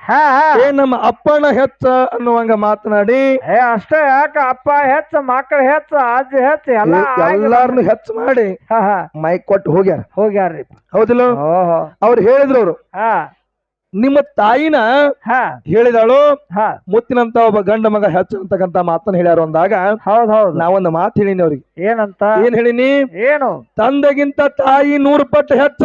ಹಾ ಹಾ. ಏ ನಮ್ಮ ಅಪ್ಪನ ಹೆಚ್ಚ ಅನ್ನುವಂಗ ಮಾತನಾಡಿ. ಏ ಅಷ್ಟೇ ಯಾಕ? ಅಪ್ಪ ಹೆಚ್ಚ ಮಕ್ಕಳ ಹೆಚ್ಚ ಅಜ್ಜಿ ಹೆಚ್ಚ ಎಲ್ಲ ಎಲ್ಲಾರನು ಹೆಚ್ಚ ಮಾಡಿ ಹಾ ಹಾ. ಮೈಕ್ ಕೊಟ್ಟು ಹೋಗ್ಯಾರ. ಹೋಗ್ಯಾರ್ರಿ. ಹೌದಿಲ್ಲ? ಅವ್ರು ಹೇಳಿದ್ರು ಅವ್ರು. ಹಾ. ನಿಮ್ಮ ತಾಯಿನ ಹೇಳಿದಾಳು. ಹಾ. ಮುತ್ತಿನಂತ ಒಬ್ಬ ಗಂಡ ಮಗ ಹೆಚ್ಚ ಅಂತಕ್ಕಂತ ಮಾತನ್ನ ಹೇಳ್ಯಾರ ಅಂದಾಗ ಹೌದ್ ಹೌದ್. ನಾವೊಂದು ಮಾತು ಹೇಳಿನಿ ಅವ್ರಿಗೆ. ಏನಂತ? ಏನ್ ಹೇಳಿನಿ? ಏನು? ತಂದೆಗಿಂತ ತಾಯಿ ನೂರು ಪಟ್ಟು ಹೆಚ್ಚ.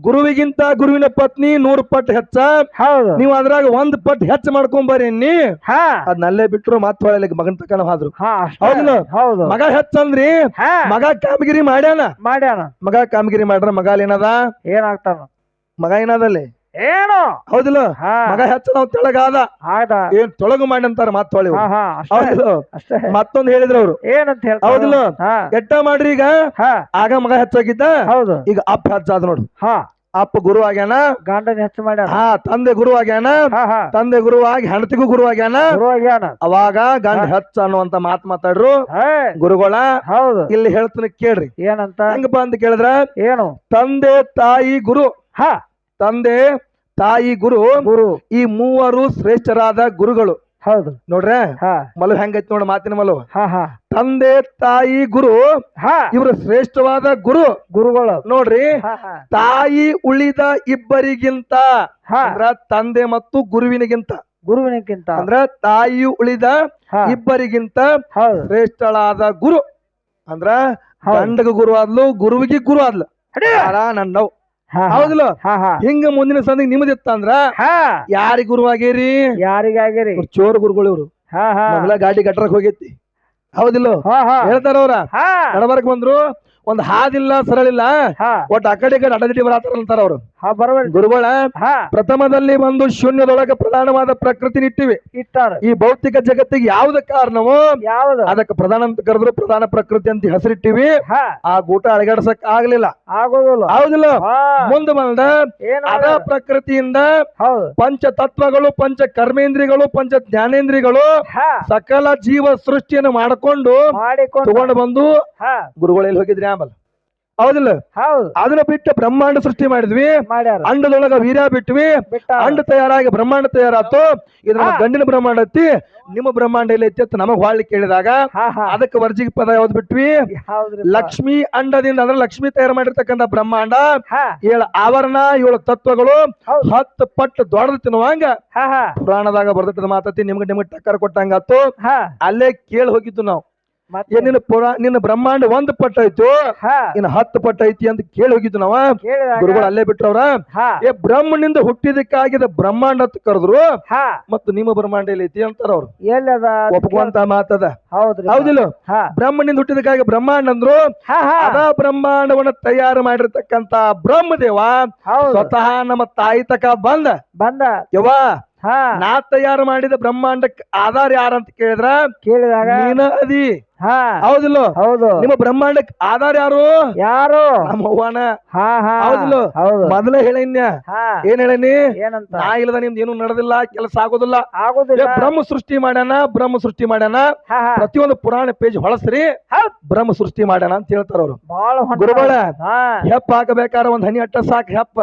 ಗುರುವಿಗಿಂತ ಗುರುವಿನ ಪತ್ನಿ ನೂರು ಪಟ್ಟು ಹೆಚ್ಚ. ಹೌದು. ನೀವು ಅದ್ರಾಗ ಒಂದ್ ಪಟ್ಟು ಹೆಚ್ಚ ಮಾಡ್ಕೊಂಡ್ ನೀ ಹಾ. ಅದ್ನಲ್ಲೇ ಬಿಟ್ರು ಮಾತು ಹೊಳಲಿಕ್ಕೆ ಮಗನ್ ತಕೊಂಡ್ ಹೋದ್ರು? ಹೌದು. ಮಗ ಹೆಚ್ಚಂದ್ರಿ ಮಗ ಕಾಮಗಿರಿ ಮಾಡ್ಯಾನ? ಮಾಡ್ಯಾನ. ಮಗ ಕಾಮಗಿರಿ ಮಾಡ್ರ ಮಗ ಅಲ್ಲಿ ಏನದ? ಏನಾಗ್ತಾನ? ಮಗ ಏನದಲ್ಲಿ ಏನು? ಹೌದಿಲ್ಲ? ಮಗ ಹೆಚ್ಚ ನಾವು ತೆಳಗಾದ ಆದ ಏನ್ ತೊಳಗು ಮಾಡಿ ಅಂತಾರ ಹೌದಿಲ್ಲ? ಮತ್ತೊಂದ್ ಹೇಳಿದ್ರು ಅವ್ರು. ಏನಂತ ಹೇಳಿ ಹೌದಿಲ್ಲ? ಕೆಟ್ಟ ಎಟ್ಟ ಮಾಡ್ರಿ ಈಗ? ಹಾ. ಆಗ ಮಗ ಹೆಚ್ಚಾಗಿದ್ದ? ಹೌದು. ಈಗ ಅಪ್ಪ ಹೆಚ್ಚಾದ ನೋಡು. ಹಾ. ಅಪ್ಪ ಗುರು ಆಗ್ಯಾನ? ಗಂಡನ ಹೆಚ್ಚು ಮಾಡ್ಯಾನ? ಹಾ ತಂದೆ ಗುರು ಆಗ್ಯಾನ? ತಂದೆ ಗುರುವಾಗಿ ಹೆಂಡತಿಗೂ ಗುರು ಆಗ್ಯಾನ? ಗುರುವಾಗ್ಯಾನ ಅವಾಗ ಗಂಡ ಹೆಚ್ಚ ಅನ್ನುವಂತ ಮಾತ್ ಮಾತಾಡ್ರು. ಹೇ. ಗುರುಗಳ ಹೌದು. ಇಲ್ಲಿ ಹೇಳ್ತೀನಿ ಕೇಳ್ರಿ. ಏನಂತ? ಹೆಂಗಪ್ಪ ಬಂದ್ ಕೇಳಿದ್ರ? ಏನು? ತಂದೆ ತಾಯಿ ಗುರು. ಹಾ. ತಂದೆ ತಾಯಿ ಗುರು ಗುರು. ಈ ಮೂವರು ಶ್ರೇಷ್ಠರಾದ ಗುರುಗಳು. ಹೌದು. ನೋಡ್ರೆ ಮಲು ಹೆಂಗೈತಿ ನೋಡ ಮಾತಿನ ಮಲು ತಂದೆ ತಾಯಿ ಗುರು ಇವರು ಶ್ರೇಷ್ಠವಾದ ಗುರು. ಗುರುಗಳು. ನೋಡ್ರಿ ತಾಯಿ ಉಳಿದ ಇಬ್ಬರಿಗಿಂತ ಅಂದ್ರ ತಂದೆ ಮತ್ತು ಗುರುವಿನಗಿಂತ. ಗುರುವಿನಕ್ಕಿಂತ ಅಂದ್ರ ತಾಯಿ ಉಳಿದ ಇಬ್ಬರಿಗಿಂತ ಶ್ರೇಷ್ಠಳಾದ ಗುರು. ಅಂದ್ರ. ಗಂಡಗ ಗುರು ಆದ್ಲು ಗುರುವಿಗೆ ಗುರು ಆದ್ಲು. ಹಾ. ಹೌದಿಲ್ಲ ಹಿಂಗ ಮುಂದಿನ ಸಂದಿಗೆ ಇತ್ತ ಅಂದ್ರ ಹಾ. ಯಾರಿಗ್ ಗುರು ಆಗೇರಿ ಯಾರಿಗಾಗಿರಿ? ಇವ್ರ್ ಚೋರ್ ಗುರುಗಳು ಇವ್ರು. ಹಾ ಹಾ. ಮೊದಲ ಗಾಡಿ ಗಟ್ರಕ್ ಹೋಗೈತಿ. ಹೌದಿಲ್ಲ? ಹೇಳ್ತಾರ ಅವ್ರ ನಡಬರ್ಕ್ ಬಂದ್ರು ಒಂದ್ ಹಾದಿಲ್ಲ ಸರಳಿಲ್ಲ ಹಾ. ಒಟ್ ಆ ಕಡೆ ಈ ಕಡೆ ಅಡದಿಟಿ ಬರತಾರ ಅಂತಾರ ಅವ್ರು. ಗುರುಗಳ ಪ್ರಥಮದಲ್ಲಿ ಬಂದು ಶೂನ್ಯದೊಳಗೆ ಪ್ರಧಾನವಾದ ಪ್ರಕೃತಿ ನಿಟ್ಟಿವಿ ಇಟ್ಟಾರ. ಈ ಭೌತಿಕ ಜಗತ್ತಿಗೆ ಯಾವ್ದ ಕಾರಣವೋ ಯಾವ್ದು? ಅದಕ್ಕೆ ಪ್ರಧಾನ ಅಂತ ಕರೆದ್ರು ಪ್ರಧಾನ ಪ್ರಕೃತಿ ಅಂತ ಹೆಸರಿಟ್ಟಿವಿ. ಆ ಗೂಟ ಅಳಗಾಡ್ಸಕ್ ಆಗ್ಲಿಲ್ಲ. ಆಗೋದಿಲ್ಲ. ಹೌದಿಲ್ಲ? ಮುಂದೆ ಬಂದ ಅದ ಪ್ರಕೃತಿಯಿಂದ ಹೌದು. ಪಂಚ ತತ್ವಗಳು ಪಂಚ ಕರ್ಮೇಂದ್ರಿಗಳು ಪಂಚ ಜ್ಞಾನೇಂದ್ರಿಗಳು ಸಕಲ ಜೀವ ಸೃಷ್ಟಿಯನ್ನು ಮಾಡಿಕೊಂಡು ಮಾಡಿಕೊಂಡು ತಗೊಂಡು ಬಂದು ಹಾ. ಗುರುಗಳಲ್ಲಿ ಹೋಗಿದ್ರಿ ಆಮೇಲೆ? ಹೌದಿಲ್ಲ? ಹೌದು. ಅದನ್ನ ಬಿಟ್ಟು ಬ್ರಹ್ಮಾಂಡ ಸೃಷ್ಟಿ ಮಾಡಿದ್ವಿ. ಮಾಡ್ಯಾರ. ಅಂಡದೊಳಗ ವೀರ್ಯ ಬಿಟ್ವಿ. ಬಿಟ್ಟ. ಅಂಡ ತಯಾರಾಗಿ ಬ್ರಹ್ಮಾಂಡ ತಯಾರಾತು. ಇದ್ರ ಗಂಡಿನ ಬ್ರಹ್ಮಾಂಡ ಐತಿ ನಿಮ್ಮ ಬ್ರಹ್ಮಾಂಡ ಎಲ್ಲ ಐತಿ ಅಂತ ನಮಗ್ ಹಾಳಿ ಕೇಳಿದಾಗ ಹಾ ಹಾ. ಅದಕ್ಕೆ ವರ್ಜಿಗೆ ಪದ ಯಾವ್ದು ಬಿಟ್ವಿ? ಹೌದ್ರಿ ಲಕ್ಷ್ಮಿ ಅಂಡದಿಂದ ಅಂದ್ರೆ ಲಕ್ಷ್ಮಿ ತಯಾರು ಮಾಡಿರ್ತಕ್ಕಂಥ ಬ್ರಹ್ಮಾಂಡ. ಹಾ. ಏಳು ಆವರಣ ಏಳು ತತ್ವಗಳು ಹೌದು. ಹತ್ತು ಪಟ್ಟು ದೊಡ್ಡದು ತಿನ್ನುವಂಗ ಹಾ ಹಾ. ಪುರಾಣದಾಗ ಬರ್ದಿಟ್ಟದ ಮಾತತಿ ನಿಮ್ಗೆ ನಿಮ್ಗೆ ಟಕ್ಕರ್ ಕೊಟ್ಟಂಗಾತು. ಹಾ. ಅಲ್ಲೇ ಕೇಳಿ ಹೋಗಿದ್ದು ನಾವು. ನಿನ್ನ ಪುರಾ ನಿನ್ನ ಬ್ರಹ್ಮಾಂಡ ಒಂದ್ ಪಟ್ಟ ಐತು? ನಿನ್ನ ಇನ್ನು ಹತ್ತು ಪಟ್ಟ ಐತಿ ಅಂತ ಕೇಳಿ ಹೋಗಿದ್ದು ನಾವ? ಗುರುಗಳು ಅಲ್ಲೇ ಬಿಟ್ರವ್ರ? ಏ ಬ್ರಹ್ಮನಿಂದ ಹುಟ್ಟಿದಕ್ಕಾಗಿದ ಬ್ರಹ್ಮಾಂಡ ಅಂತ ಕರೆದ್ರು. ಮತ್ತು ನಿಮ್ಮ ಬ್ರಹ್ಮಾಂಡ ಎಲ್ಲಿ ಐತಿ ಅಂತಾರ ಅವ್ರು. ಒಪ್ಕೊಂತ ಮಾತದ. ಹೌದಿಲ್ಲ? ಹಾ. ಬ್ರಹ್ಮನಿಂದ ಹುಟ್ಟಿದಕ್ಕಾಗಿ ಬ್ರಹ್ಮಾಂಡ ಅಂದ್ರು. ಹಾ ಹಾ. ಅದ ಬ್ರಹ್ಮಾಂಡವನ್ನ ತಯಾರು ಮಾಡಿರ್ತಕ್ಕಂತ ಬ್ರಹ್ಮದೇವ ಸ್ವತಃ ನಮ್ಮ ತಾಯಿ ತಕ ಬಂದ. ಬಂದ. ಯವ್ವ ಹಾ ನಾ ತಯಾರು ಮಾಡಿದ ಬ್ರಹ್ಮಾಂಡಕ್ಕೆ ಆಧಾರ ಯಾರಂತ ಕೇಳಿದ್ರ? ಕೇಳಿದಾಗ? ನೀನ ಅದಿ ಹಾ. ಹೌದಿಲ್ಲ? ಹೌದು. ನಿಮ್ಮ ಬ್ರಹ್ಮಾಂಡಕ್ಕೆ ಆಧಾರ ಯಾರು? ಯಾರು? ನಮ್ಮ ಅವ್ವನ ಹಾ ಹಾ. ಹೌದಿಲ್ಲ? ಹೌದು. ಮೊದಲೇ ಹೇಳಿನ್ಯ? ಏನ್ ಹೇಳಿನಿ? ಏನಂತ? ನಾ ಇಲ್ಲದ ನಿಮ್ದು ಏನು ನಡೆದಿಲ್ಲ ಕೆಲಸ ಆಗೋದಿಲ್ಲ. ಆಗೋದಿಲ್ಲ. ಬ್ರಹ್ಮ ಸೃಷ್ಟಿ ಮಾಡ್ಯಾನ ಬ್ರಹ್ಮ ಸೃಷ್ಟಿ ಮಾಡ್ಯಾನ. ಪ್ರತಿಯೊಂದು ಪುರಾಣ ಪೇಜ್ ಹೊಳಸ್ರಿ. ಬ್ರಹ್ಮ ಸೃಷ್ಟಿ ಮಾಡ್ಯಾನ ಅಂತ ಹೇಳ್ತಾರ ಅವ್ರು. ಗುರುಗಳ ಹೆಪ್ಪ ಹಾಕಬೇಕಾರ ಒಂದ್ ಹನಿ ಅಟ್ಟ ಸಾಕ್ ಹೆಪ್ಪ.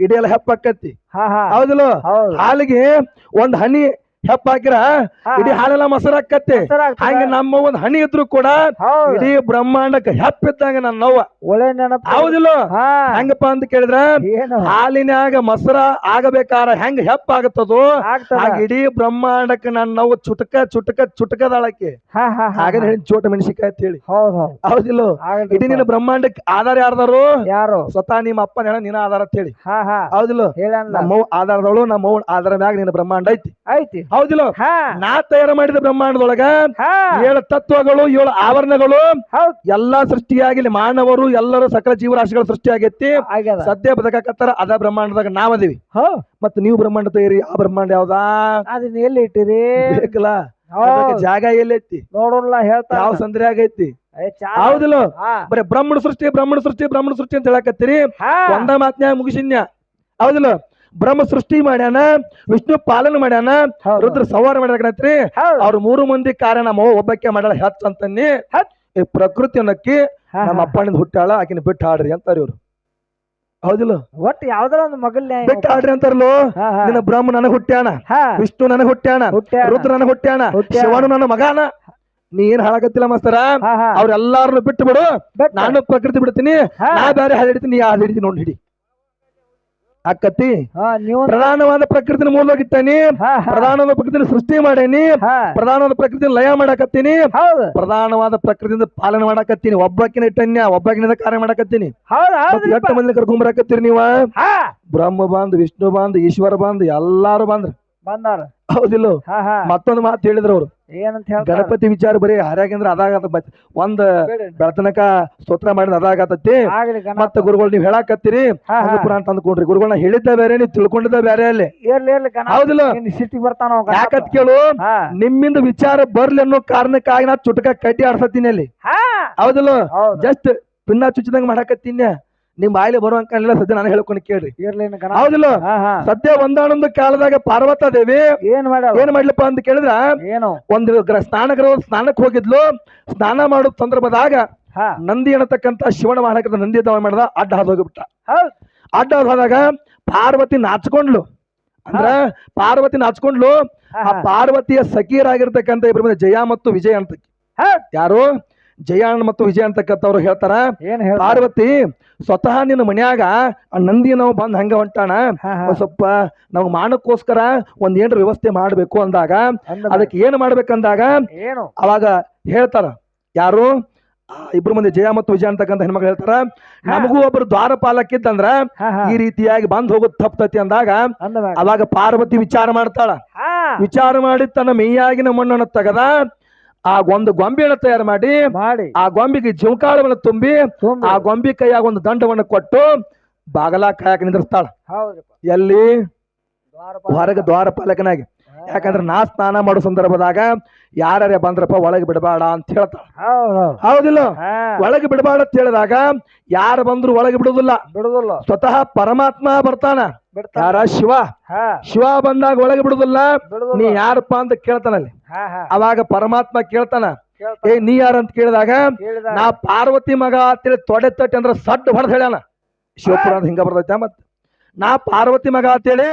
ಇಡೀ ಎಲ್ಲ ಹೆಪ್ಪ ಆಕತಿ ಹಾ ಹಾ. ಹೌದಿಲ್ಲ? ಹೌದು. ಹಾಲಿಗೆ ಒಂದ್ ಹನಿ ಹೆಪ್ಪ ಹಾಕಿರ ಇಡೀ ಹಾಲೆಲ್ಲ ಮೊಸರು ಆಕತಿ ಮೊಸರಾಗ್ತದ. ಹಂಗ ನಮ್ಮ ಒಂದ್ ಹನಿ ಇದ್ರು ಕೂಡ ಇಡಿ ಬ್ರಹ್ಮಾಂಡಕ್ಕೆ ಹೆಪ್ಪಿದ್ದಂಗ ನನ್ನ ನೋವ. ಒಳ್ಳೆ ನೆನಪು. ಹೌದಿಲ್ಲ? ಹೆಂಗಪ್ಪ ಅಂತ ಕೇಳಿದ್ರ ಹಾಲಿನಾಗ ಹಾಲಿನ್ಯಾಗ ಮೊಸರ ಆಗಬೇಕಾರ ಹೆಂಗ ಹೆಪ್ಪ ಆಗತ್ತದು? ಇಡೀ ಬ್ರಹ್ಮಾಂಡಕ್ಕೆ ನನ್ನ ನೋವು ಚುಟಕ ಚುಟಕ ಚುಟಕದಾಳಕ್ಕೆ. ಹಾಗೆ ಹೇಳಿ ಚೋಟ ಮೆಣಸಿಕಾಯಿ ಅಂತ ಹೇಳಿ. ಹೌದ್ ಹೌದ್. ಹೌದಿಲ್ಲ? ಇಡೀ ನಿನ್ನ ಬ್ರಹ್ಮಾಂಡಕ್ಕೆ ಆಧಾರ ಯಾರ್ದಾರು? ಯಾರು? ಸ್ವತಃ ನಿಮ್ಮ ಅಪ್ಪನ ಹೇಳ ನಿನ್ನ ಆಧಾರ ಅಂತ ಹೇಳಿ. ಹೌದಿಲ್ಲ? ನಮ್ಮವ್ ಆಧಾರದವಳು ನಮ್ಮ ಆಧಾರ ಮ್ಯಾಗ ನಿನ್ನ ಬ್ರಹ್ಮಾಂಡ ಐತಿ. ಐತಿ. ಹೌದಿಲ್ಲ? ನಾ ತಯಾರ ಮಾಡಿದ ಬ್ರಹ್ಮಾಂಡದೊಳಗ ಏಳು ತತ್ವಗಳು ಏಳು ಆವರಣಗಳು ಎಲ್ಲಾ ಸೃಷ್ಟಿಯಾಗಿಲ್ಲ. ಮಾನವರು ಎಲ್ಲರೂ ಸಕಲ ಜೀವರಾಶಿಗಳು ಸೃಷ್ಟಿ ಆಗೈತಿ ಸದ್ಯ ಬದಕಾಕತ್ತಾರ ಅದ ಬ್ರಹ್ಮಾಂಡದಾಗ ನಾವದೇವಿ ಮತ್ತೆ ನೀವು ಬ್ರಹ್ಮಾಂಡ ತಯಾರಿ ಆ ಬ್ರಹ್ಮಾಂಡ ಯಾವ್ದಾ? ಅದನ್ನ ಎಲ್ಲಿ ಇಟ್ಟಿರಿ? ಬೇಕಲ್ಲ? ಜಾಗ ಎಲ್ಲೈತಿ ನೋಡೋಣ ಹೇಳ್ತಾ ಯಾವ ಸಂದ್ರೆ ಆಗೈತಿ? ಹೌದಿಲ್ಲ? ಬರೀ ಬ್ರಹ್ಮಣ ಸೃಷ್ಟಿ ಬ್ರಹ್ಮಣ ಸೃಷ್ಟಿ ಬ್ರಹ್ಮಣ ಸೃಷ್ಟಿ ಅಂತ ಹೇಳಕತ್ತೀರಿ? ಒಂದ ಮಾತ್ನ್ಯಾಗ ಮುಗಿಸಿನ್ಯ? ಹೌದಿಲ್ಲ? ಬ್ರಹ್ಮ ಸೃಷ್ಟಿ ಮಾಡ್ಯಾನ ವಿಷ್ಣು ಪಾಲನೆ ಮಾಡ್ಯಾನ ರುದ್ರ ಸಂಹಾರ ಮಾಡ್ಯಾಕತ್ರಿ ಹೌದ್. ಅವ್ರ ಮೂರು ಮಂದಿ ಕಾರ್ಯ ನಮ್ಮ ಒಬ್ಬಕ್ಕೆ ಮಾಡ್ಯಾಳ ಹೆಚ್ಚ ಅಂತನ್ನಿ. ಹತ್. ಈ ಪ್ರಕೃತಿ ಅನ್ನಕ್ಕಿ ನಮ್ಮ. ಅಪ್ಪನಿಂದ ಹುಟ್ಟಾಳ ಆಕಿನ ಬಿಟ್ಟು ಹಾಡ್ರಿ ಅಂತಾರ ಇವ್ರು. ಹೌದಿಲ್ಲ? ಒಟ್ಟು ಯಾವ್ದಾರ ಒಂದು ಮಗಲ್ ಬಿಟ್ಟು ಆಡ್ರಿ ಅಂತಾರಲ್ಲೋ? ನಿನ್ನ ಬ್ರಹ್ಮ ನನಗ ಹುಟ್ಟ್ಯಾನ ವಿಷ್ಣು ನನಗ ಹುಟ್ಟ್ಯಾಣ. ರುದ್ರ ನನಗ ಹುಟ್ಟ್ಯಾಣ. ಶಿವನು ನನ್ನ ಮಗಾನ. ನೀ ಏನ್ ಹಾಳಾಗತ್ತಿಲ್ಲ ಮಾಸ್ತರ? ಅವ್ರೆಲ್ಲಾರನ್ನು ಬಿಟ್ಟು ಬಿಡು. ನಾನು ಪ್ರಕೃತಿ ಬಿಡ್ತೀನಿ. ನಾ ಬೇರೆ ಹಿಡಿತೀನಿ ನೀ ಹಿಡಿತೀನಿ ನೋಡಿ ಹಿಡಿ. ನೀವು ಪ್ರಧಾನವಾದ ಪ್ರಕೃತಿನ ಹಾ ಪ್ರಧಾನವಾದ ಪ್ರಕೃತಿನ ಸೃಷ್ಟಿ ಮಾಡೇನಿ. ಪ್ರಧಾನವಾದ ಪ್ರಕೃತಿನ ಲಯ ಮಾಡಾಕತ್ತೀನಿ. ಪ್ರಧಾನವಾದ ಪ್ರಕೃತಿಯಿಂದ ಪಾಲನೆ ಮಾಡಾಕತ್ತೀನಿ. ಒಬ್ಬಾಕಿನ ಇಟ್ಟನ್ಯ ಒಬ್ಬಾಕಿನಿಂದ ಕಾರ್ಯ ಮಾಡಾಕತ್ತೀನಿ. ಎಷ್ಟು ಮಂದಿ ಕರ್ಕೊಂಡ್ ಬರಾಕತ್ತೀರಿ ನೀವ? ಹಾ. ಬ್ರಹ್ಮ ಬಂದ್ ವಿಷ್ಣು ಬಂದ್ ಈಶ್ವರ ಬಂದ್ ಎಲ್ಲಾರು ಬಂದ್ರ. ಬಂದಾರ. ಹೌದಿಲ್ಲ? ಮತ್ತೊಂದು ಮಾತು ಹೇಳಿದ್ರು ಅವ್ರು. ಏನಂತ ಹೇಳಿ ಗಣಪತಿ ವಿಚಾರ ಬರೀ ಹರ್ಯಾಗಂದ್ರ ಅದಾಗ ಒಂದ್. ಬೆಳತನಕ ಸ್ತೋತ್ರ ಮಾಡಿದ ಅದಾಗತ್ತತಿ. ಆಗ್ಲಿ ಗಣ ಮತ್ತ ಗುರುಗಳು ನೀವ್ ಹೇಳಾಕತ್ತೀರಿ. ಹಾ, ಹಾ. ಪುರಾಣ ತಂದ್ಕೊಂಡ್ರಿ ಗುರುಗಳನ್ನ ಹೇಳಿದ್ದ ಬೇರೆ ನೀವ್ ತಿಳ್ಕೊಂಡಿದ್ದ ಬೇರೆ ಅಲ್ಲಿ. ಇರ್ಲಿ ಇರ್ಲಿ ಗಣ ಹೌದಿಲ್ಲ. ಸಿಟ್ಟಿಗೆ ಬರ್ತಾನ ಅವ ಗಣಪ. ಯಾಕತ್ ಕೇಳು ಹಾ. ನಿಮ್ಮಿಂದ ವಿಚಾರ ಬರ್ಲಿ ಅನ್ನೋ ಕಾರಣಕ್ಕಾಗಿ ನಾ ಚುಟಕ ಕಟ್ಟಿ ಆಡ್ಸತ್ತೀನಿ ಅಲ್ಲಿ. ಹಾ. ಹೌದಿಲ್ಲ. ಹೌದು. ಜಸ್ಟ್ ಪಿನ್ನ ಚುಚ್ಚಿದಂಗ ಮಾಡಾಕತ್ತೀನಿ. ನಿಮ್ ಬಾಯಿಲಿ ಬರುವಂಕಲ್ಲ ಸದ್ಯ ನಾನು ಹೇಳ್ಕೊಂಡು ಕೇಳ್ರಿ. ಗಣ. ಹೌದಿಲ್ಲ? ಸದ್ಯ ಒಂದಾನೊಂದು ಕಾಲದಾಗ ಪಾರ್ವತ ದೇವಿ ಏನ್ ಮಾಡ ಏನ್ ಮಾಡ್ಲಪ್ಪ ಅಂತ ಕೇಳಿದ್ರ? ಏನು? ಒಂದು ಗ್ರ ಸ್ನಾನಗೃಹ ಸ್ನಾನಕ್ಕೆ ಹೋಗಿದ್ಲು. ಸ್ನಾನ ಮಾಡೋ ಸಂದರ್ಭದಾಗ ನಂದಿ ಅನ್ನತಕ್ಕಂತ ಶಿವನ ಮಾಡಕಂತ ನಂದಿ ದಾವ ಮಾಡ್ದ ಅಡ್ಡ ಹಾದು ಹೋಗಿಬಿಟ್ಟ. ಅಡ್ಡ ಹಾದಾಗ ಹೋದಾಗ ಪಾರ್ವತಿ ನಾಚ್ಕೊಂಡ್ಲು. ಅಂದ್ರ ಪಾರ್ವತಿ ನಾಚ್ಕೊಂಡ್ಲು. ಆ ಪಾರ್ವತಿಯ ಸಖೀರಾಗಿರ್ತಕ್ಕಂಥ ಇಬ್ಬರ ಜಯ ಮತ್ತು ವಿಜಯ ಅಂತ ಯಾರು? ಜಯ ಮತ್ತು ವಿಜಯ ಅಂತಕ್ಕಂಥವ್ರು ಹೇಳ್ತಾರ. ಏನ್ ಹೇಳ್ ಪಾರ್ವತಿ ಸ್ವತಃ ನಿನ್ನ ಮನ್ಯಾಗ ಆ ನಂದಿ ನಾವು ಬಂದ್ ಹಂಗ ಹೊಂಟಾಣ. ಒಂದ್ ಸ್ವಲ್ಪ ನಾವು ಮಾಡಕ್ಕೋಸ್ಕರ ಒಂದ್ ಏನ್ರ ವ್ಯವಸ್ಥೆ ಮಾಡ್ಬೇಕು ಅಂದಾಗ ಅಂದ ಅದಕ್ಕೆ ಏನ್ ಮಾಡ್ಬೇಕಂದಾಗ ಏನು? ಅವಾಗ ಹೇಳ್ತಾರ. ಯಾರು? ಇಬ್ರು ಮಂದಿ ಜಯ ಮತ್ತು ವಿಜಯ ಅಂತಕ್ಕಂಥ ಹೆಣ್ಮಕ್ಳು ಹೇಳ್ತಾರ. ನಮಗೂ ಒಬ್ರು ದ್ವಾರಪಾಲಕ್ಕಿದ್ದಂದ್ರ ಈ ರೀತಿಯಾಗಿ ಬಂದ್ ಹೋಗೋದ್ ತಪ್ತತಿ ಅಂದಾಗ ಅವಾಗ ಪಾರ್ವತಿ ವಿಚಾರ ಮಾಡ್ತಾಳ. ವಿಚಾರ ಮಾಡಿ ತನ್ನ ಮೇಯಾಗಿನ ಮಣ್ಣನ್ನು ತೆಗದ ಆ ಒಂದು ಗೊಂಬೆಯನ್ನು ತಯಾರು ಮಾಡಿ ಮಾಡಿ. ಆ ಗೊಂಬೆಗೆ ಜೀವಕಾಳವನ್ನು ತುಂಬಿ ತುಂಬಿ. ಆ ಗೊಂಬೆ ಕೈಯಾಗ ಒಂದು ದಂಡವನ್ನು ಕೊಟ್ಟು ಬಾಗಲ ಕಾಯಕ ನಿಂದಿರ್ತಾಳ ಎಲ್ಲಿ. ಹೊರಗೆ ದ್ವಾರಪಾಲಕನಾಗಿ. ಯಾಕಂದ್ರೆ ನಾ ಸ್ನಾನ ಮಾಡೋ ಸಂದರ್ಭದಾಗ ಯಾರ್ಯಾರೇ ಬಂದ್ರಪ್ಪ ಒಳಗೆ ಬಿಡಬೇಡ ಅಂತ ಹೇಳ್ತಾಳ. ಹೌದ್. ಹೌದ್ ಹೌದಿಲ್ಲ? ಹಾ. ಒಳಗೆ ಬಿಡಬೇಡ ಅಂತ ಹೇಳಿದಾಗ ಯಾರು ಬಂದ್ರು ಒಳಗೆ ಬಿಡುದಿಲ್ಲ ಬಿಡುದಿಲ್ಲ ಸ್ವತಃ ಪರಮಾತ್ಮ ಬರ್ತಾನ. ಯಾರ? ಶಿವ. ಶಿವ ಬಂದಾಗ ಒಳಗೆ ಬಿಡುದಿಲ್ಲ. ನೀ ಯಾರಪ್ಪ ಅಂತ ಕೇಳ್ತಾನಲ್ಲಿ. ಅವಾಗ ಪರಮಾತ್ಮ ಕೇಳ್ತಾನ. ಕೇಳ್ತಾನ. ಏ ನೀ ಯಾರ ಅಂತ ಕೇಳಿದಾಗ ನಾ ಪಾರ್ವತಿ ಮಗ ಅಂತೇಳಿ ತೊಡೆ ತಟ್ಟಿ ಅಂದ್ರ ಸಡ್ ಹೊಡೆದ್ ಹೇಳ್ಯಾನ. ಶಿವಪುರಾಣ ಹಿಂಗ ಬರ್ತೈತೆ ಮತ್ ನಾ ಪಾರ್ವತಿ ಮಗ ಅಂತೇಳಿ